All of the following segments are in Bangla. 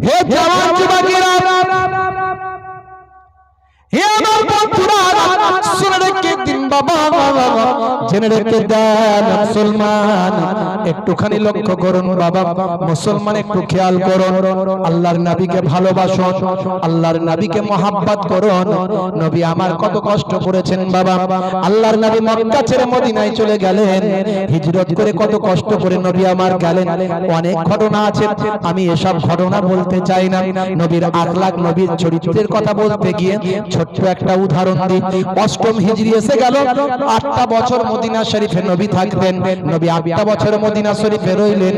হে জওয়ান যুবকেরা আল্লাহর নবী মক্কা ছেড়ে মদিনায় চলে গেলেন, হিজরত করে কত কষ্ট করে নবী আমার গেলেন, অনেক ঘটনা আছে, আমি এসব ঘটনা বলতে চাই না, নবীর আখলাক নবীর চরিত্রের কথা বলতে গিয়ে ছোট্ট একটা উদাহরণ দিই, অষ্টম হিজরি এসে গেল আটটা বছর মদিনা শরীফে নবী থাকবেন নবী আটটা বছর মদিনা শরীফে রইলেন।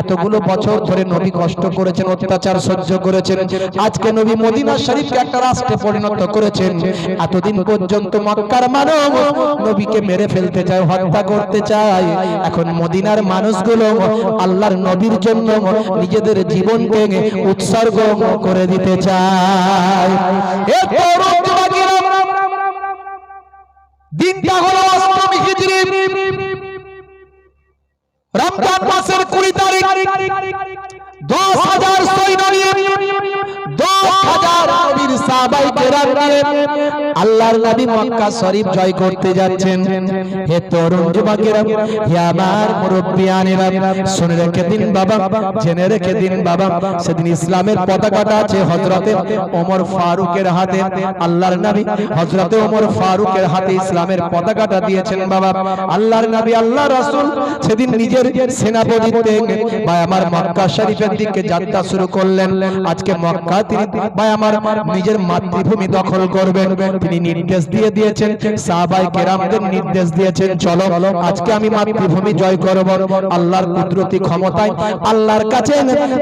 এতগুলো বছর ধরে নবী কষ্ট করেছেন, অত্যাচার সহ্য করেছেন। আজকে নবী মদিনা শরীফকে একটা রাষ্ট্রে পরিণত করেছেন। এতদিন পর্যন্ত মক্কার মানব নবীকে মেরে ফেলতে চায়, হত্যা করতে চায়। এখন মদিনার মানুষগুলো আল্লাহর নবীর জন্য নিজেদের উৎসর্গ করে দিতে চায়। দিনটা হলো অষ্টমী হিজরি রমজান মাসের কুড়ি তারিখ। দশ হাজার সৈন্য নিয়ে আল্লাহর নবী মক্কা শরীফ জয় করতে যাচ্ছেন। হে তরুণ যুবকেরা, হে আমার শুনে রেখে দিন বাবা, জেনে রেখে দিন বাবা, সেদিন ইসলামের পতাকাটা আছে ওমর ফারুকের হাতে। আল্লাহর নবী ওমর ফারুকের হাতে ইসলামের পতাকাটা দিয়েছেন বাবা। আল্লাহর নবী আল্লাহ রাসূল সেদিন নিজের সেনাপতিত্বে ভাই আমার মক্কা শরীফের দিকে যাত্রা শুরু করলেন। আজকে মক্কা তিনি ভাই আমার নিজের মাতৃভূমি দখল করবেন। তিনি নির্দেশ দিয়ে দিয়েছেন, সাহাবাই কেরামদের নির্দেশ দিয়েছেন, চলো, আজকে আমি মাতৃভূমি জয় করব, আল্লাহর কুদরতি ক্ষমতায়, আল্লাহর কাছে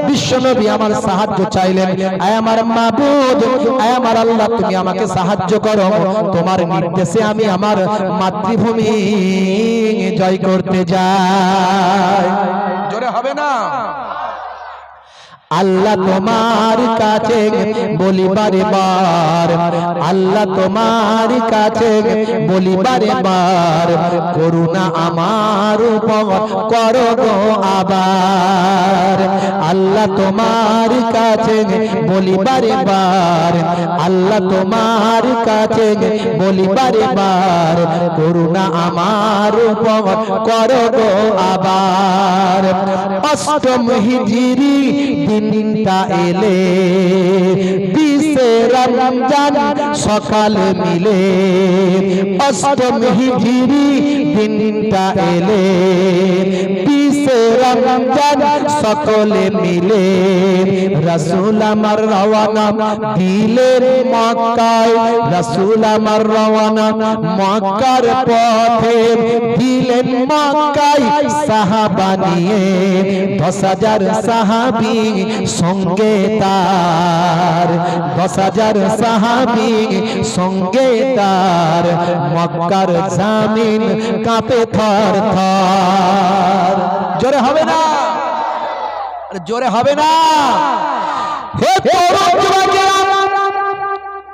বিশ্বনবী আমার সাহায্য চাইলেন। আয় আমার মাবুদ, আয় আমার আল্লাহ, তুমি আমাকে সাহায্য করো। তোমার নির্দেশে আমি আমার মাতৃভূমি জয় করতে যাই। জোরে হবে না? আল্লাহ তোমার কাছে বলিবারে বার। আল্লাহ তোমার কাছে বলিবারে বার। করুণা আমার উপর করো গো আবার। আল্লাহ তোমার কাছে বলিবারে বার। আল্লাহ তোমার কাছে বলিবারে বার। করুণা আমার উপর করো গো আবার। অষ্টম হিজিরি দিনটা এলে বিশে রমজান সকাল মিলে অষ্টম হিজিরি দিনটা এলে বিশে রমজান সকলে মিলে রসুল আমার রওয়ানা দিলের মক্কায়। রসুল আমার রওয়ানা মক্কার পথে দিলেন মক্কায়। সাহাবা নিয়ে দশ হাজার সাহাবি সঙ্গে তার। দশ হাজার সাহাবি সঙ্গে তার। মক্কার জামিন কাঁপে থর থর জোরে হবে না। জোরে হবে না। হে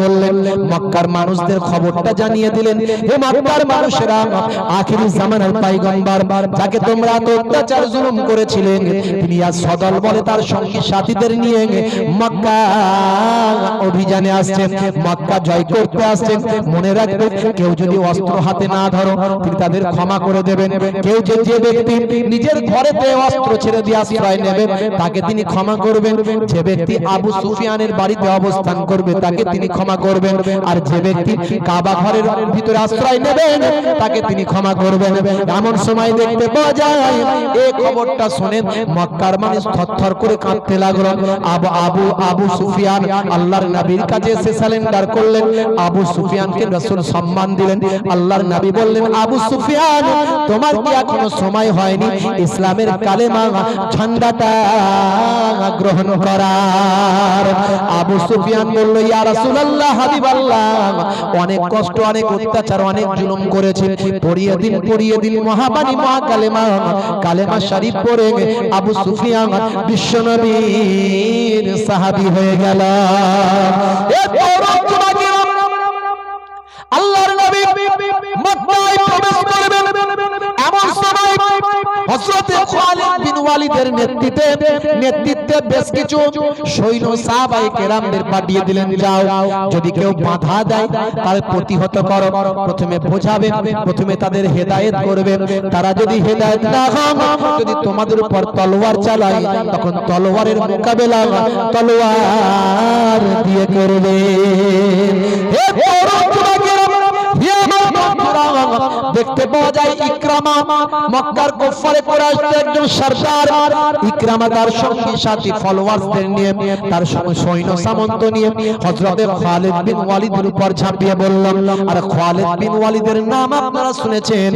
করলেন। মক্কার মানুষদের খবরটা জানিয়ে দিলেন। হে মক্কার মানুষেরা, আখিরি জামানার পয়গম্বর যাকে তোমরা এত অত্যাচার জুলুম করেছিলেন তিনি আজ সদল বলে তার সঙ্গী সাথীদের নিয়ে মক্কা অভিযানে আসছেন মক্কা জয় করতে আসছেন মনে রাখবে, কেউ যদি অস্ত্র হাতে না ধরো, তিনি তাদের ক্ষমা করে দেবেন। কেউ যে যে ব্যক্তি নিজের ঘরেতে অস্ত্র ছেড়ে দিয়ে আশ্রয় নেবে, তাকে তিনি ক্ষমা করবেন। যে ব্যক্তি আবু সুফিয়ানের বাড়িতে অবস্থান করবে, তাকে তিনি ক্ষমা করবেন। আর যে ব্যক্তি কাবা ঘরের ভিতরে আশ্রয় নেবেন, তাকে তিনি ক্ষমা করবেন। এমন সময় দেখতে পাওয়া যায় এই খবরটা শুনে মক্কার মানুষ থরথর করে কাঁদতে লাগল। আবু আবু আবু সুফিয়ান আল্লাহর নবীর কাছে এসে সালেন্ডার করলেন। আবু সুফিয়ানকে রাসূল সম্মান দিলেন। আল্লাহর নবী বললেন, আবু সুফিয়ান, তোমার কি এখনও সময় হয়নি? ইসলামের কালেমা ঝান্ডাটা গ্রহণ করার। আবু সুফিয়ান বলল, ইয়া রাসূলুল্লাহ হাবিবাল্লাহ। অনেক কষ্ট অনেক অত্যাচার অনেক জুলুম করেছে। পড়িয়ে দিন পড়িয়ে দিন মহাবাণী মহা কালেমা কালেমা শরীফ পড়ে আবু সুফিয়ান বিশ্বনবীর সাহাবী হয়ে গেল। এ তরুণ যুবকেরা, আল্লাহর নবী মক্কায় প্রবেশ করবেন। এমন সময় হযরতে খালিদ ওয়ালিদের নেতৃত্বে নেতৃত্বে বেশ কিছু সৈন্য সাহাবায়ে কেরামদের পাঠিয়ে দিলেন যাও যদি কেউ বাধা দেয় তার প্রতিহত করো। প্রথমে বোঝাবে প্রথমে তাদের হেদায়েত করবে। তারা যদি হেদায়েত না হয় যদি তোমাদের উপর তলোয়ার চালায় তখন তলোয়ারের মোকাবেলা তলোয়ার দিয়ে করবে। হে যুবকেরা, হে আমার দেখতে পাওয়া যায় ইকরামা, মক্কার কুফারে কুরাইশদের একজন সরদার। ইকরামা তার সঙ্গী, সাথী ফলোয়ার্সদের নিয়ে, তার সঙ্গে সৈন্য সামন্ত নিয়ে হযরতে খালিদ বিন ওয়ালিদের উপর ঝাঁপিয়ে বললাম আর খালিদ বিন ওয়ালিদের নাম আপনারা শুনেছেন।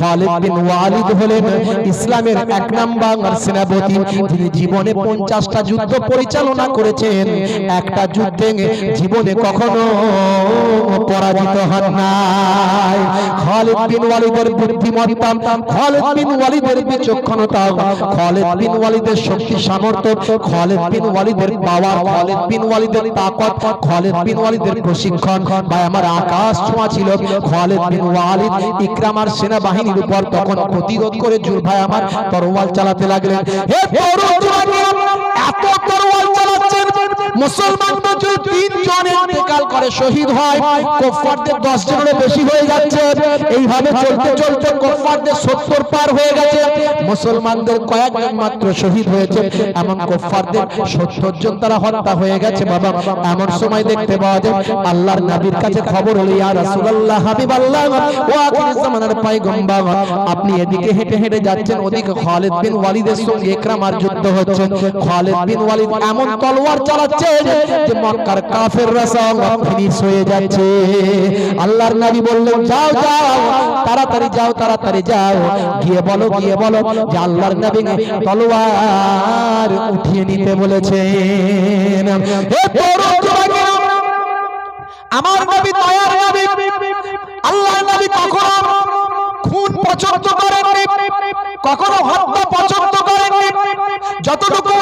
খালিদ বিন ওয়ালিদ হলেন ইসলামের এক নাম্বার সেনাপতি। তিনি জীবনে পঞ্চাশটা যুদ্ধ পরিচালনা করেছেন। একটা যুদ্ধে জীবনে কখনো পরাজিত হন নাই। ইকরামার সেনাবাহিনীর উপর তখন প্রতিরোধ করে জুল ভাই আমার তরোয়াল চালাতে লাগলেন। এত তরোয়াল চালাচ্ছেন মুসলমানদের যদি তিনজন ইন্তেকাল করে, শহীদ হয়। কুফফারদের 10 জনের বেশি হয়ে যাচ্ছে। এইভাবে চলতে চলতে কুফফারদের 70 পার হয়ে গেছে। মুসলমানদের কয়েকজন মাত্র শহীদ হয়েছে। এমন কুফফারদের 70 জন তারা হত্যা হয়ে গেছে, বাবা। এমন সময় দেখতে পাওয়া যায়, আল্লাহর নবীর কাছে খবর হলো, ইয়া রাসূলুল্লাহ, হাবিবাল্লাহ, ও আখির জামানার পয়গম্বর আপনি এদিকে হেঁটে হেঁটে যাচ্ছেন, ওদিকে খালিদ বিন ওয়ালিদের সঙ্গে ইকরামার যুদ্ধ হচ্ছে। খালিদ বিন ওয়ালিদ এমন তলোয়ার চালাচ্ছে যে মক্কার কাফেররা সব যাচ্ছে। আল্লাহর নবী বললেন, যাও যাও, তাড়াতাড়ি যাও তাড়াতাড়ি যাও। গিয়ে বলো গিয়ে বলো যে আল্লাহর নবী তলোয়ার উঠিয়ে নিতে বলেছেন। আমার নবী দয়ার নবী আল্লাহর নবী কখনো খুন পছন্দ করেননি, কখনো হত্যা পছন্দ করেননি। যতটুকু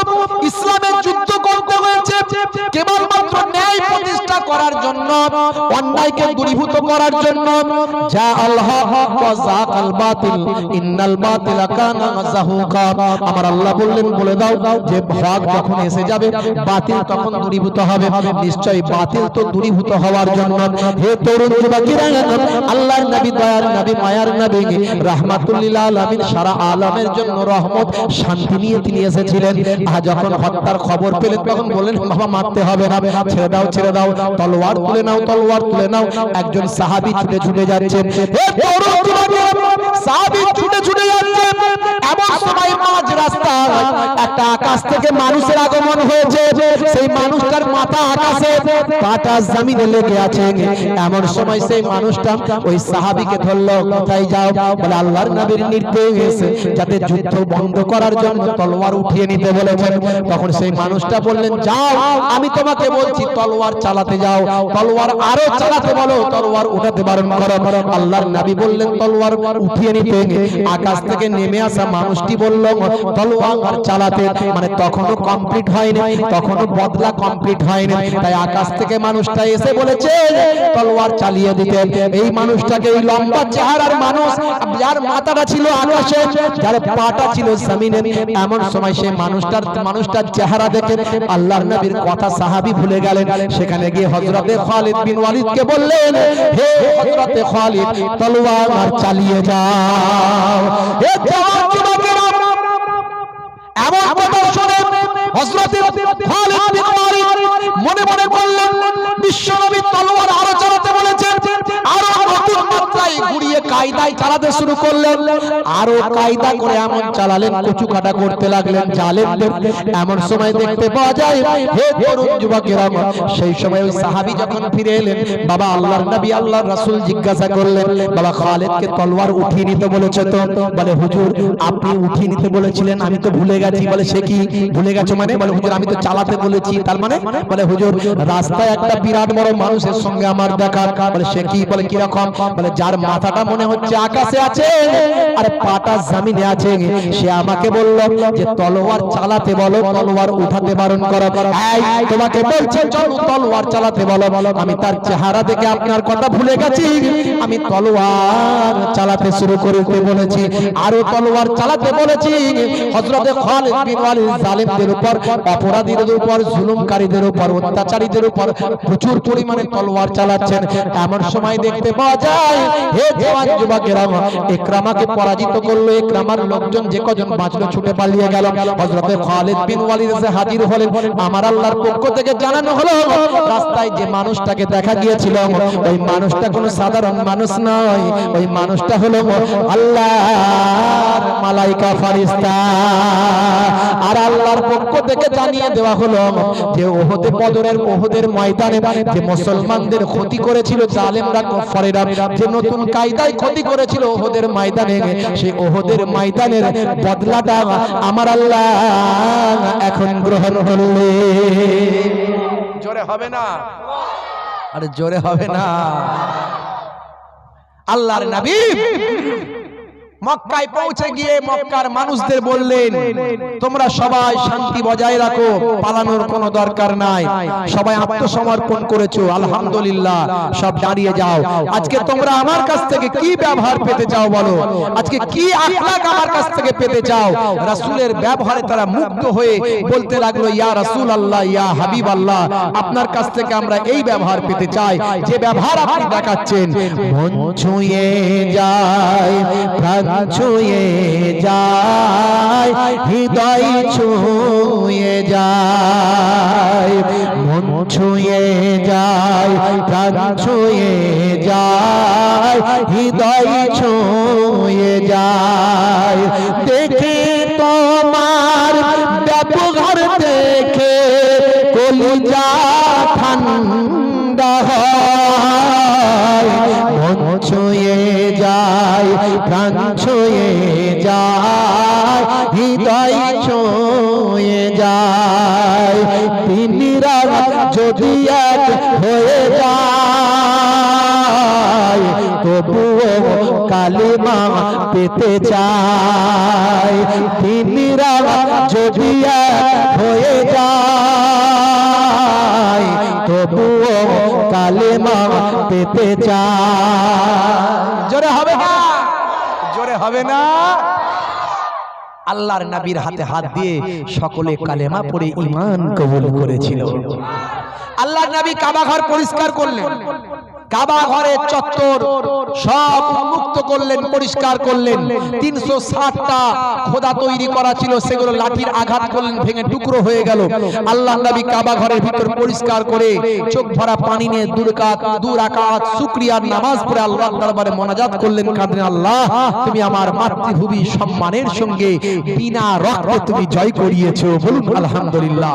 করার জন্য অন্যায়কে দূরীভূত করার জন্য, যা আল্লাহ ওয়া যাকাল বাতিল, ইন্নাল বাতিলা কানা যাহুকা আমার আল্লাহ বললেন, বলে দাও যে ভাগ যখন এসে যাবে, বাতিল তখন দূরীভূত হবে। নিশ্চয়ই বাতিল তো দূরীভূত হওয়ার জন্য। হে তরুণ যুবকেরা, আল্লাহর নবী দয়ার নবী, মায়ার নবী, রাহমাতুল্লিল আলামিন সারা আলামের জন্য রহমত, শান্তি নিয়ে তিনি এসেছিলেন। আজ যখন হত্যার খবর পেলেন, তখন বললেন, বাবা, মারতে হবে না। ছেড়ে দাও ছেড়ে দাও। তলোয়ার তুলে নাও, তলোয়ার তুলে নাও, একজন সাহাবী ছুটে ছুটে যাচ্ছে হে তরুণ যুবকেরা, সাহাবী ছুটে ছুটে যাচ্ছে এমন সময় মাঝ রাস্তায় একটা আকাশ থেকে মানুষের আগমন হয়েছে। সেই মানুষটার মাথা আকাশে পাটা জমিনে লেগে আছে। এমন সময় সেই মানুষটা ওই সাহাবীকে ধরলো, কোথায় যাও? বলে, আল্লাহর নবীর নির্দেশ, যাতে যুদ্ধ বন্ধ করার জন্য তলোয়ার উঠিয়ে নিতে বলেছেন। তখন সেই মানুষটা বললেন, যাও, আমি তোমাকে বলছি, তলোয়ার চালাতে যাও। তলোয়ার আরও চালাতে বলো, তলোয়ার উঠাতে করো আল্লাহর নবী বললেন, তলোয়ার উঠিয়ে নিতে। আকাশ থেকে নেমে আসা মানুষটি বলল, তলোয়ার চালাতে মানে তখনও কমপ্লিট হয়নি, তখনও বদলা কমপ্লিট হয়নি। তাই আকাশ থেকে মানুষটা এসে বলেছে, তলোয়ার চালিয়ে দিতে। এই মানুষটাকে এই লম্বা চেহারার মানুষ, যার মাথাটা ছিল আকাশে, যার পাটা ছিল জমিনে, এমন সময় সেই মানুষটার মানুষটার চেহারা দেখে আল্লাহর নবীর কথা সাহাবী ভুলে গেলেন। সেখানে গিয়ে হযরতে খালিদ বিন ওয়ালিদকে বললেন, হে হযরতে খালিদ, তলোয়ার আর চালিয়ে যাও। হে জওয়ান যুবকেরা, এমন কথা শুনে হযরতে খালিদ বিন ওয়ালিদ মনে মনে বললেন কায়দায় চালাতে শুরু করলেন। আরও কায়দা করে এমন চালালেন, কচু কাটা করতে লাগলেন জালেমদের এমন সময় দেখতে পাওয়া যায়, হে তরুণ যুবকেরা, সেই সময় ওই সাহাবী যখন ফিরে এলেন, বাবা আল্লাহর নবী, আল্লাহর রাসূল জিজ্ঞাসা করলেন, বাবা খালিদকে তলোয়ার উঠিয়ে নিতে বলেছে তো? বলে, হুজুর, আপনি উঠিয়ে নিতে বলেছিলেন, আমি তো ভুলে গেছি। বলে, সে কি? ভুলে গেছো মানে? বলে, হুজুর, আমি তো চালাতে বলেছি, তার মানে? বলে, হুজুর, রাস্তায় একটা বিরাট বড় মানুষের সঙ্গে আমার দেখা। বলে, সে কি? বলে কি রকম বলে, যার মাথাটা মনে হচ্ছে আকাশে আছে আর পাটা জমিনে আছে, সে আমাকে বলল যে তলোয়ার চালাতে বলো, তলোয়ার উঠাতে বারণ করো। তোমাকে বলছে, চলো তলোয়ার চালাতে বলো। আমি তার চেহারা দেখে আপনার কথা ভুলে গেছি। আমি তলোয়ার চালাতে শুরু করতে বলেছি, আরও তলোয়ার চালাতে বলেছি। হযরতে খালিদ বিন ওয়ালিদ জালিমদের উপর, অপরাধীদের উপর, জুলুমকারীদের উপর, অত্যাচারীদের উপর প্রচুর পরিমাণে তলোয়ার চালাচ্ছেন। এমন সময় দেখতে পাওয়া যায়, হে জওয়ান যুবকেরা ইকরামাকে পরাজিত করল ইকরামার লোকজন যে কজন বাঁচলো, ছুটে পালিয়ে গেল। হযরতে খালিদ বিন ওয়ালিদ এসে হাজির হলেন। আমার আল্লাহর পক্ষ থেকে জানানো হলো, রাস্তায় যে মানুষটাকে দেখা গিয়েছিল, ওই মানুষটা কোনো সাধারণ মানুষ নয়। ওই মানুষটা হলো আল্লাহর মালাইকা ফারিস্তা আর আল্লাহর পক্ষ থেকে জানিয়ে দেওয়া হলো যে ওহদে বদরের, ওহদের ময়দানে যে মুসলমানদের ক্ষতি করেছিল, জালেমরা কফারেরা যে নতুন কায়দায় ক্ষতি করেছিল ওহদের ময়দানে। সেই ওহদের ময়দানের বদলাটা আমার আল্লাহ এখন গ্রহণ করলে। জোরে হবে না? আরে জোরে হবে না। আল্লাহর নবী মক্কায় পৌঁছে গিয়ে মক্কার মানুষদের বললেন, তোমরা সবাই শান্তি বজায় রাখো, পালানোর কোনো দরকার নাই। সবাই আত্মসমর্পণ করেছ, আলহামদুলিল্লাহ, সব দাঁড়িয়ে যাও। আজকে তোমরা আমার কাছ থেকে কি ব্যবহার পেতে চাও বলো? আজকে কি আখলাক আমার কাছ থেকে পেতে চাও? রাসূলের ব্যবহারে তারা মুগ্ধ হয়ে বলতে লাগল, ইয়া রাসূল আল্লাহ ইয়া হাবিব আল্লাহ আপনার কাছ থেকে আমরা এই ব্যবহার পেতে চাই। যে ব্যবহার আপনি দেখাচ্ছেন, মন ছুঁয়ে যায় প্রাণ ছুঁয়ে যায় হৃদয় ছুঁয়ে যায় মন ছুঁয়ে যায় প্রাণ ছুঁয়ে যায় হৃদয় ছুঁয়ে যায়। এক হয়ে যায়, তবুও কালিমা পেতে চায়। তিনিরা যদি এক হয়ে যায়, তবুও কালেমা পেতে চায়। জোরে হবে না? জোরে হবে না? আল্লাহর নবীর হাতে হাত দিয়ে সকলে কালেমা পড়ে ঈমান কবুল করেছিল। আল্লাহর নবী কাবাঘর পরিষ্কার করলেন। কাবা ঘরের চত্বর সব মুক্ত করলেন, পরিষ্কার করলেন। তিনশো ষাটটা খোদা তৈরি করা ছিল, সেগুলো লাঠির আঘাত করলেন, ভেঙে টুকরো হয়ে গেল। আল্লাহ নবী কাবা ঘরের ভিতর পরিষ্কার করে চোখ ভরা পানি নিয়ে দুরকাত দূর আকাত শুকরিয়ার নামাজ পড়ে আল্লাহ দরবারে মোনাজাত করলেন, কাঁদলেন, আল্লাহ, তুমি আমার মাতৃভূমি সম্মানের সঙ্গে বিনা রক্তে তুমি জয় করিয়েছো। বলুন, আলহামদুলিল্লাহ।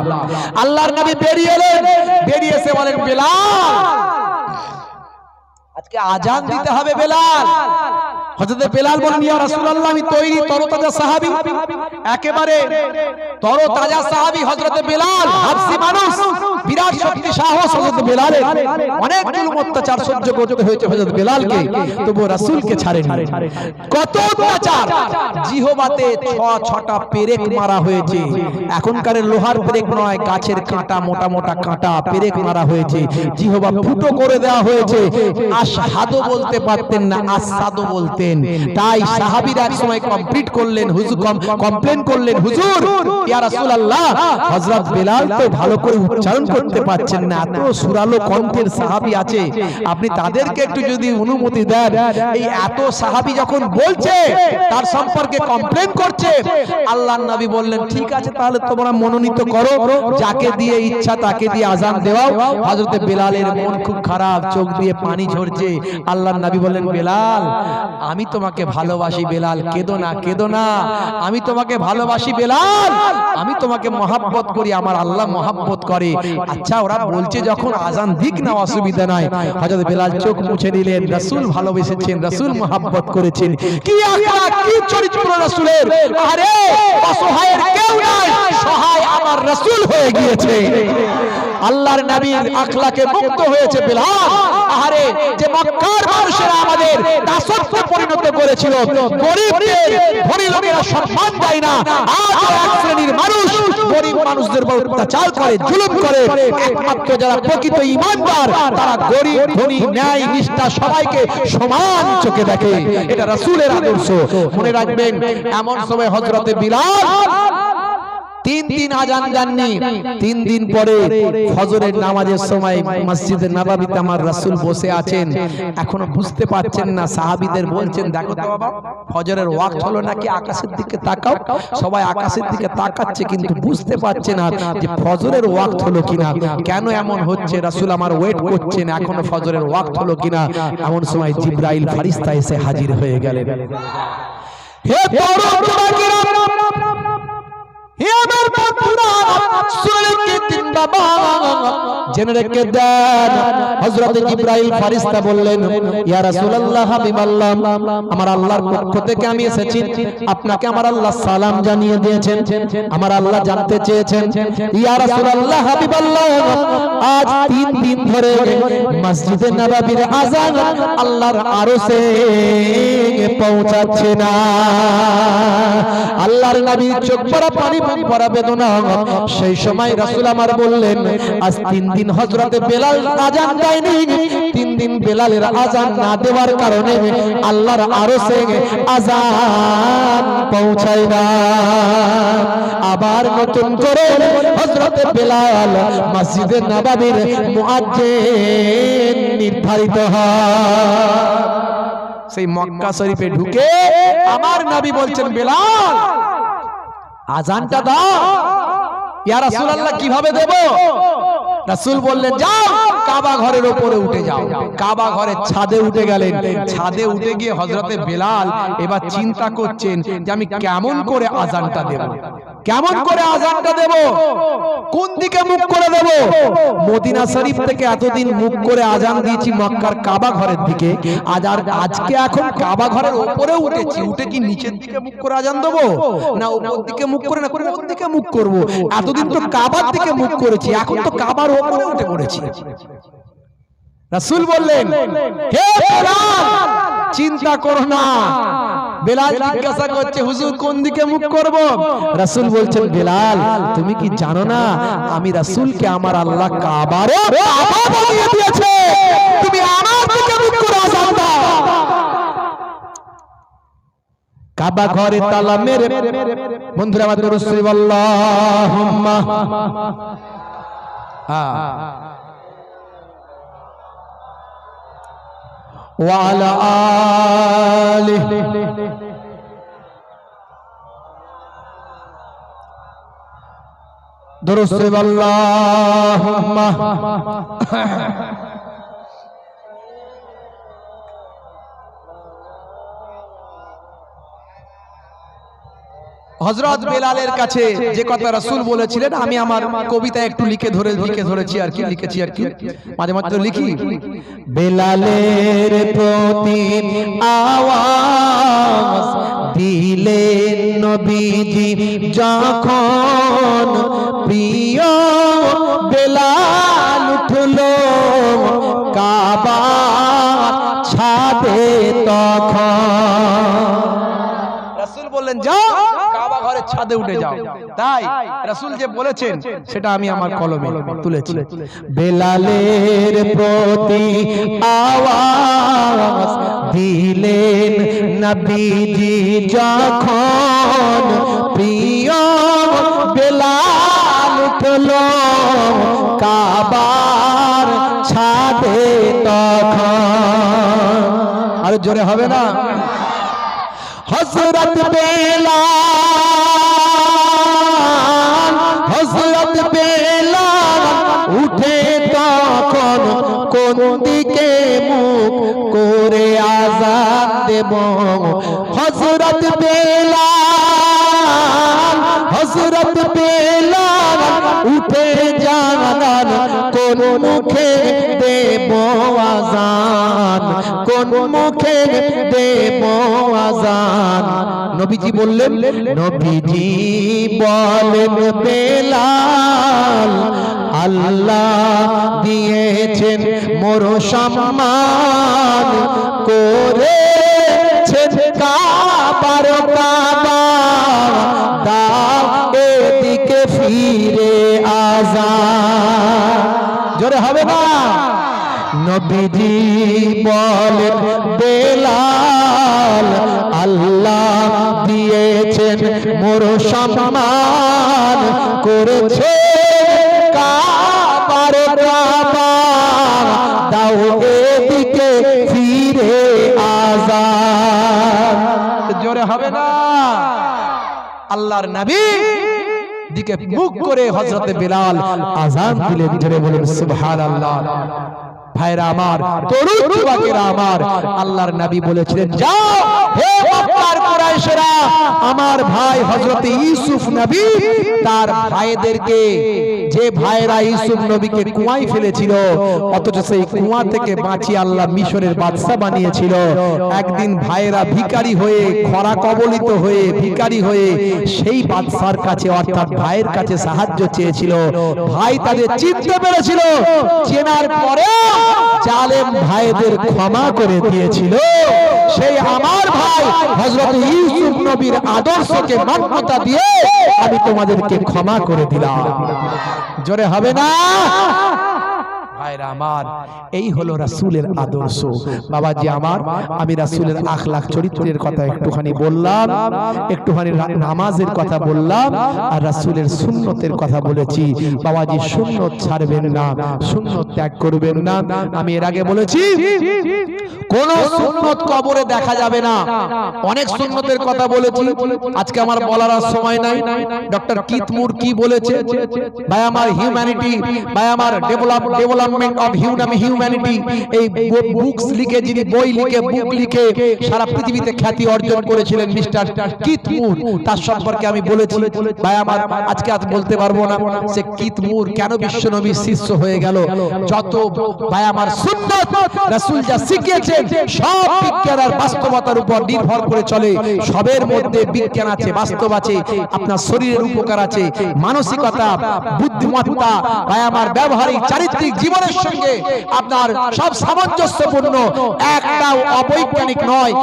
আল্লাহর নবী বেরিয়ে এলেন, বেরিয়ে এসে বলেন, বেলাল আজকে আজান দিতে হবে বেলাল। হযরত বেলাল বলেন, ইয়া রাসূলুল্লাহ, আমি তৈরি তরতাজা সাহাবী। একেবারে তরতাজা সাহাবী হযরত বেলাল হাবসি মানুষ, বিরাট শক্তি, সাহস হযরত বেলালের। অনেক জুলুম অত্যাচার সহ্য করতে হয়েছে হযরত বেলালকে তবু রাসূলকে ছাড়েনি। কত অত্যাচার! জিহবাতে ছ, ছটা পেরেক মারা হয়েছে। এখনকার লোহার পেরেক নয়, গাছের কাঁটা, মোটা মোটা কাঁটা পেরেক মারা হয়েছে। জিহবা ফুটো করে দেওয়া হয়েছে। আশহাদু বলতে পারতেন না আসাদু বলতেন তাই সাহাবীরা এক সময় কমপ্লিট করলেন, হুজুর কমপ্লেন করলেন, হুজুর, ইয়া রাসূলুল্লাহ, হযরত বেলাল তো ভালো করে উচ্চারণ করতে পারছেন না, এত সুরালো কণ্ঠের সাহাবি আছে। আপনি তাদেরকে একটু যদি অনুমতি দেন, এই এত সাহাবি যখন বলছে, তার সম্পর্কে কমপ্লেন করছে আল্লাহ নবী বললেন, ঠিক আছে, তাহলে তোমরা মনোনীত করো, যাকে দিয়ে ইচ্ছা তাকে দিয়ে আজান দেওয়াও। হযরতে বেলালের মন খুব খারাপ, চোখ দিয়ে পানি ঝরছে। আল্লাহর নবী বললেন, বেলাল আমি তোমাকে ভালোবাসি বেলাল। কেঁদো না কেঁদো না। আমি তোমাকে ভালোবাসি বেলাল। আমি তোমাকে মহাব্বত করি আমার আল্লাহ মহাব্বত করে। আচ্ছা ওরা বলছে যখন আজান দিক না অসুবিধা নাই। হযরত বেলাল চোখ মুছে নিলেন রাসূল ভালোবেসেছেন রাসূল মহাব্বত করেছেন। কি আখলাক কি চরিত্র রাসূলের? আরে অসহায়ের কেউ নাই সহায় আমার রাসূল হয়ে গিয়েছে। আল্লাহর নবীর আখলাকে মুক্ত হয়েছে বেলাল। আহারে যে মক্কার মানুষেরা আমাদের দাসত্বে পরিণত করেছিল। সম্মান দেয় না। শ্রেণির মানুষ গরিব মানুষদের করে, জুলুম করে। একমাত্র যারা প্রকৃত ইমানদার, তারা গরিব, ধনী, ন্যায়, নিষ্ঠা সবাইকে সমান চোখে দেখে। এটা রাসূলের আদর্শ। মনে রাখবেন, এমন সময় হযরতে বিলাল তিন দিন আজান জাননি তিন দিন পরে ফজরের নামাজের সময় মসজিদে নববীতে আমার রাসূল বসে আছেন। এখনও বুঝতে পারছেন না সাহাবীদের বলছেন দেখো তো বাবা ফজরের ওয়াক্ত হলো নাকি আকাশের দিকে তাকাও। সবাই আকাশের দিকে তাকাচ্ছে কিন্তু বুঝতে পারছে না যে ফজরের ওয়াক্ত হলো কিনা। কেন। এমন হচ্ছে? রাসূল আমার ওয়েট করছেন এখনও ফজরের ওয়াক্ত হলো কিনা? এমন সময় জিব্রাইল ফারিস্তা এসে হাজির হয়ে গেলেন। হে তরুণ! জেনে রেখে দেন জিবরাইল ফেরেশতা বললেন, ইয়া রাসূলুল্লাহ হাবিবাল্লাহ আমার আল্লাহর পক্ষ থেকে আমি এসেছি। আপনাকে আমার আল্লাহ সালাম জানিয়ে দিয়েছেন, আমার আল্লাহ জানতে চেয়েছেন। ইয়া রাসূলুল্লাহ হাবিবাল্লাহ আজ তিন দিন ধরে মসজিদে নববীর আযান আল্লাহর আরশে পৌঁছাচ্ছে না। আল্লাহর নবীর চোখ পড়া, পানি পড়া বেদনা। সেই সময় রাসূল আমার বললেন, আজ তিন দিন হযরতে বেলাল আজান দেয়নি তিন দিন বেলালের আজান না দেওয়ার কারণে আল্লাহর আরশে আজান পৌঁছায় না। আবার নতুন করে হযরতে বেলাল মসজিদে নববীর মুয়াজ্জিন নির্ধারিত হয়। সেই মক্কা শরীফে ঢুকে আমার নবী বলছেন, বেলাল আজানটা দাও। ইয়া রাসূলুল্লাহ কীভাবে দেব? রাসূল বললেন যাও। কাবা ঘরের উপরে উঠে যাও। কাবা ঘরের ছাদে উঠে গেলেন। ছাদে উঠে গিয়ে হযরতে বেলাল এবার চিন্তা করছেন যে আমি কেমন করে আজানটা দেব? কেমন করে আজানটা দেব? কোন দিকে মুখ করে দেব? মদিনা শরীফ থেকে এতদিন মুখ করে আজান দিয়েছি মক্কার কাবা ঘরের দিকে। আজ আর আজকে এখন কাবা ঘরের উপরে উঠেছি। উঠে কি নিচের দিকে মুখ করে আজান দেবো? না উপর দিকে মুখ করে না কোন দিকে মুখ করব? এতদিন তো কাবার দিকে মুখ করেছি। এখন তো কাবার উপরে উঠে পড়েছি। রাসূল বললেন, হে বেলাল, চিন্তা করো না। বেলাল জিজ্ঞাসা করছে, হুজুর, কোন দিকে মুখ করব? রাসূল বলছেন, বেলাল, তুমি কি জানো না, আমি রাসূলকে আমার আল্লাহ কাবারও কাবা বানিয়ে দিয়েছে। তুমি আমার দিকে মুখ করে আজান কাবা ঘরে তালা মেরে, বন্ধুরা, আমাদের রসুল আল্লাহুম্মা। হ্যাঁ। وعلى آله. درست اللهم. হজরত বেলালের কাছে যে কথা রাসূল বলেছিলেন আমি আমার কবিতা একটু লিখে ধরে লিখে ধরেছি আর কি লিখেছি আর কি মাঝে মাঝে লিখি। বেলালের প্রতি আওয়াজ দিলে নবীজি যখন প্রিয় বেলাল উঠল কাবা ছাদে উঠে যাও। তাই রাসূল যে বলেছেন সেটা আমি আমার কলমে তুলেছি। বেলালের প্রতি আওয়াজ দিলেন নবীজি যখন। প্রিয় বেলাল উঠল কাবার রাতে তখন। আর জোরে হবে না? হজরত বেলাল কোন দিকে মুখ করে আজাদ দেব। হজরত বেলাল হজরত বেলাল উঠে জানান, কোন মুখে দেব আজান? কোন মুখে দেব আজান? নবীজি বললেন, নবীজি বলেন বেলাল, আল্লাহ দিয়েছেন মোর সম্মান, করেছেন কাবার কাবা এদিকে ফিরে আজা জোরে হবে নবীজি বলেন, বেলাল মোর সম্মান করেছে। দাও এদিকে ফিরে জোরে হবে না? আল্লাহর নবী দিকে মুখ করে হযরতে বিলাল আজান দিলেন, জোরে বলেন, সুবহানাল্লাহ। ভাইরা আমার তরুণ যুবকেরা আমার আল্লাহর নবী বলেছিলেন যাও হে মক্কার কুরাইশেরা আমার ভাই হযরতে ইউসুফ নবী তার ভাইদেরকে যে ভাইরা ইউসুফ নবীকে কুয়ায় ফেলেছিল অথচ সেই কুয়া থেকে বাঁচিয়ে আল্লাহ মিশরের বাদশা বানিয়েছিল। একদিন ভাইরা ভিখারি হয়ে খরা কবলিত হয়ে ভিখারি হয়ে সেই বাদশার কাছে অর্থাৎ ভাইয়ের কাছে সাহায্য চেয়েছিল। ভাই তাদের চিনতে পেরেছিল। চেনার পরে জালেম ভাইদের ক্ষমা করে দিয়েছিল। সেই আমার ভাই হজরত ইউসুফ নবীর আদর্শকে মান্যতা দিয়ে আমি তোমাদেরকে ক্ষমা করে দিলাম। জোরে হবে না? ভাইরা আমার, এই হলো রাসূলের আদর্শ। বাবাজি আমার, আমি রাসূলের আখলাখ চরিত্রের কথা একটুখানি বললাম, একটুখানি নামাজের কথা বললাম, আর রাসূলের সুন্নতের কথা বলেছি। বাবাজি সুন্নত ছাড়বেন না, সুন্নত ত্যাগ করবেন না। আমি এর আগে বলেছি, কোন সুন্নত কবরে দেখা যাবে না। অনেক সুন্নতের কথা বলেছি। আজকে আমার বলার আর সময় নাই। ডক্টর কিতমুর কি বলেছে? ভাই, আমার হিউম্যানিটি ভাই, আমার develop development of human humanity এই বুকস লিখে যিনি বই লিখে বুক লিখে সারা পৃথিবীতে খ্যাতি অর্জন করেছিলেন মিস্টার কিতমুর তার সম্পর্কে আমি বলেছি ভাই আমার আজকে আজ বলতে পারব না সে কিতমুর কেন বিশ্ব নবীর শিষ্য হয়ে গেল? যত ভাই আমার সুন্নত রাসূল যা শিখিয়েছেন সব বিজ্ঞান আর বাস্তবতার উপর নির্ভর করে চলে। সবের মধ্যে বিজ্ঞান আছে বাস্তব আছে আপনার শরীরের উপকার আছে মানসিকতা বুদ্ধিমত্তা ভাই আমার ব্যবহারিক চারিত্রিক জীবনের সঙ্গে আপনার সব সামঞ্জস্যপূর্ণ, একটাও অবৈজ্ঞানিক নয়,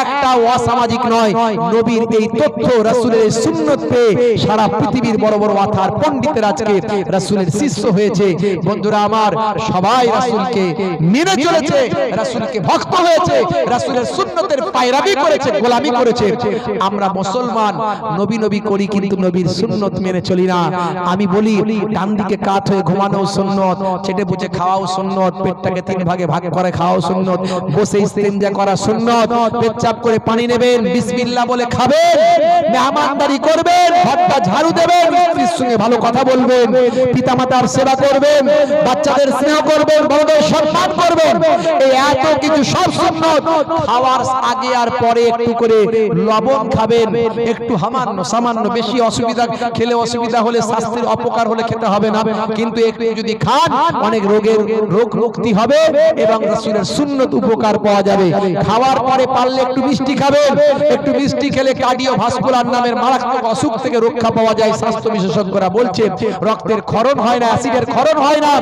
একটাও অসামাজিক নয়। নবীর এই তথ্য রাসূলের সুন্নত পেয়ে সারা পৃথিবীর বড় বড় মাথার পণ্ডিতের আজকে রাসূলের শিষ্য হয়েছে। বন্ধুরা আমার, সবাই রাসূলকে মেনে চলেছে, রাসূলকে ভক্ত হয়েছে, রাসূলের সুন্নতের পায়রাবি করেছে, গোলামি করেছে। আমরা মুসলমান, নবী নবী করি কিন্তু নবীর সুন্নত মেনে চলি না। আমি বলি ডান দিকে কাত হয়ে ঘুমানো সুন্নত চেটে বুঝে খাওয়াও সুন্নত, পেটটাকে তিন ভাগে ভাগ করে খাওয়াও সুন্নত। বসে ইস্তেঞ্জা করা সুন্নত, পেচ্ছাপ করে পানি নেবেন, বিসমিল্লাহ বলে খাবেন, মেহমানদারি করবেন ঘরটা ঝাড়ু দেবেন, স্ত্রীর সঙ্গে ভালো কথা বলবেন, পিতামাতার সেবা করবেন, বাচ্চাদের স্নেহ করবেন, বড়দের সম্মান করবেন। এই এত কিছু সব সুন্নত। খাওয়ার আগে আর পরে একটু করে লবণ খাবেন, একটু সামান্য সামান্য, বেশি অসুবিধা খেলে অসুবিধা হলে, স্বাস্থ্যের অপকার হলে খেতে হবে না। কিন্তু একটু যদি খান, অনেক রোগের রোগ মুক্তি হবে এবং রাসূলের সুন্নত উপকার পাওয়া যাবে। খাওয়ার পরে পারলে একটু মিষ্টি খাবেন একটু মিষ্টি খেলে কার্ডিও ভাস্কুলার নামের মারাত্মক অসুখ থেকে রক্ষা পাওয়া যায়, স্বাস্থ্য বিশেষজ্ঞরা বলছে, রক্তের ক্ষরণ হয় না, অ্যাসিডের ক্ষরণ হয় না,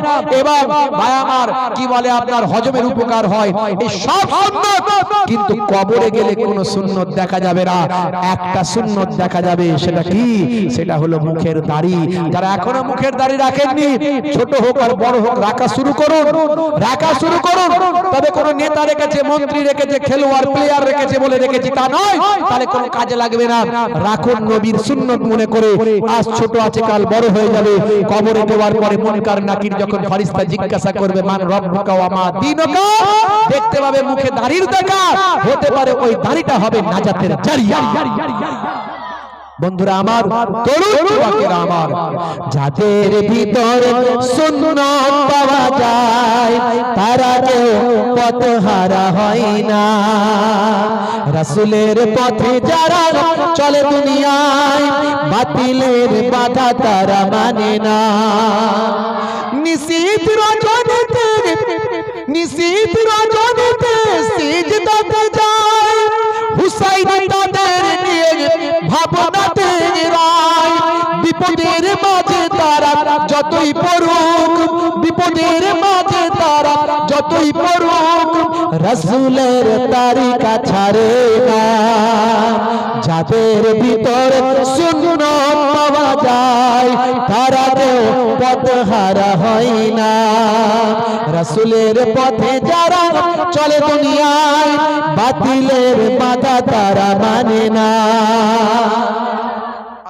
এবং ভাই আমার কি বলে আপনার, হজমের উপকার হয়। এই সব সুন্নত, কিন্তু কবরে গেলে কোনো সুন্নত দেখা যাবে না। একটা সুন্নত দেখা যাবে, সেটা কি? সেটা হলো মুখের দাড়ি। যারা এখনও মুখের দাড়ি রাখেননি, ছোট হোক আর বড় হোক, রাখা রাখা শুরু করুন রাখা শুরু করুন। তবে কোন নেতা রেখেছে, মন্ত্রী রেখেছে, খেলোয়াড় প্লেয়ার রেখেছে বলে রেখেছি তা নয়। তাহলে কোনো কাজে লাগবে না। রাখুন নবীর সুন্নত মনে করে। আজ ছোট আছে, কাল বড় হয়ে যাবে। কবরে দেওয়ার পরে মনকার নাকির যখন ফারিস্তা জিজ্ঞাসা করবে, মান রব্বুকা ওয়া মা দীনুকা? দেখতে পাবে মুখে দাড়ির দেখা। হতে পারে ওই দাড়িটা হবে নাজাতের জারিয়া। বন্ধুরা আমার, তরুণ যুবকেরা আমার, যাদের ভিতর সুন্নত পাওয়া যায়, তারা কেউ পথ হারা হয় না। রাসূলের পথে যারা চলে দুনিয়ায়, বাতিলের বাধা তারা মানে না। নিশীত রজনীতে নিশীত রজনীতে সিজদাতে যায়, হুসাইন ভাবনাতে রায় বিপদের মাঝে তারা যতই পড়ুক বিপদের মাঝে রসুলের তারিকা ছাড়ে না। যাদের ভিতর শূন্য পাওয়া যায়, তারা কেউ পথ হারা হয় না। রসুলের পথে যারা চলে দুনিয়ায়, বাতিলের বাধা তারা মানে না।